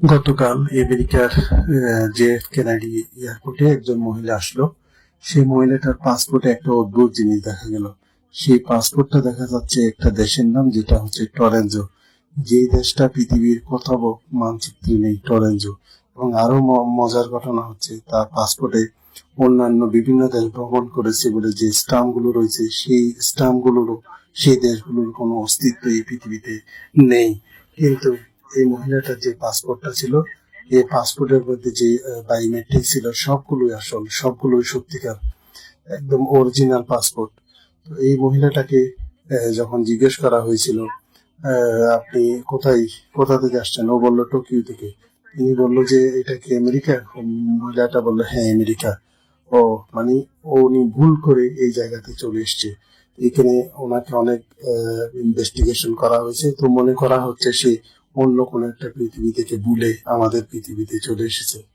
গতকাল আমেরিকার J F কেনাডি এয়ারপোর্টে একজন মহিলা আসলো। সেই মহিলাটার পাসপোর্টে একটা অদ্ভুত জিনিস দেখা গেল। সেই পাসপোর্টটা দেখা যাচ্ছে একটা দেশের নাম, যেটা হচ্ছে টরেঞ্জো যে দেশটা পৃথিবীর কোথাও মানচিত্রে নেই টরেঞ্জো এবং আরও মজার ঘটনা হচ্ছে, তার পাসপোর্টে অন্যান্য বিভিন্ন দেশ ভ্রমণ করেছে বলে যে স্টাম্পগুলো রয়েছে, সেই স্টাম্প গুলোরও সেই দেশগুলোর কোনো অস্তিত্ব এই পৃথিবীতে নেই। কিন্তু এই মহিলাটার যে পাসপোর্টটা ছিল, এই পাসপোর্টের মধ্যে যে বায়োমেট্রিক ছিল, সবগুলোই আসল, সবগুলোই সত্যিকার, একদম অরিজিনাল পাসপোর্ট তো এই মহিলাটাকে যখন জিজ্ঞেস করা হয়েছিল আপনি কোথায়, কোথা থেকে আসছেন? ও বলল, টোকিও থেকে। তিনি বলল যে, এটা কি আমেরিকা? মহিলাটা বলল হ্যাঁ আমেরিকা। ও মানে ও উনি ভুল করে এই জায়গাতে চলে এসছে। এখানে ওনাকে অনেক ইনভেস্টিগেশন করা হয়েছে। তো মনে করা হচ্ছে সে অন্য কোন একটা পৃথিবী থেকে ভুলে আমাদের পৃথিবীতে চলে এসেছে।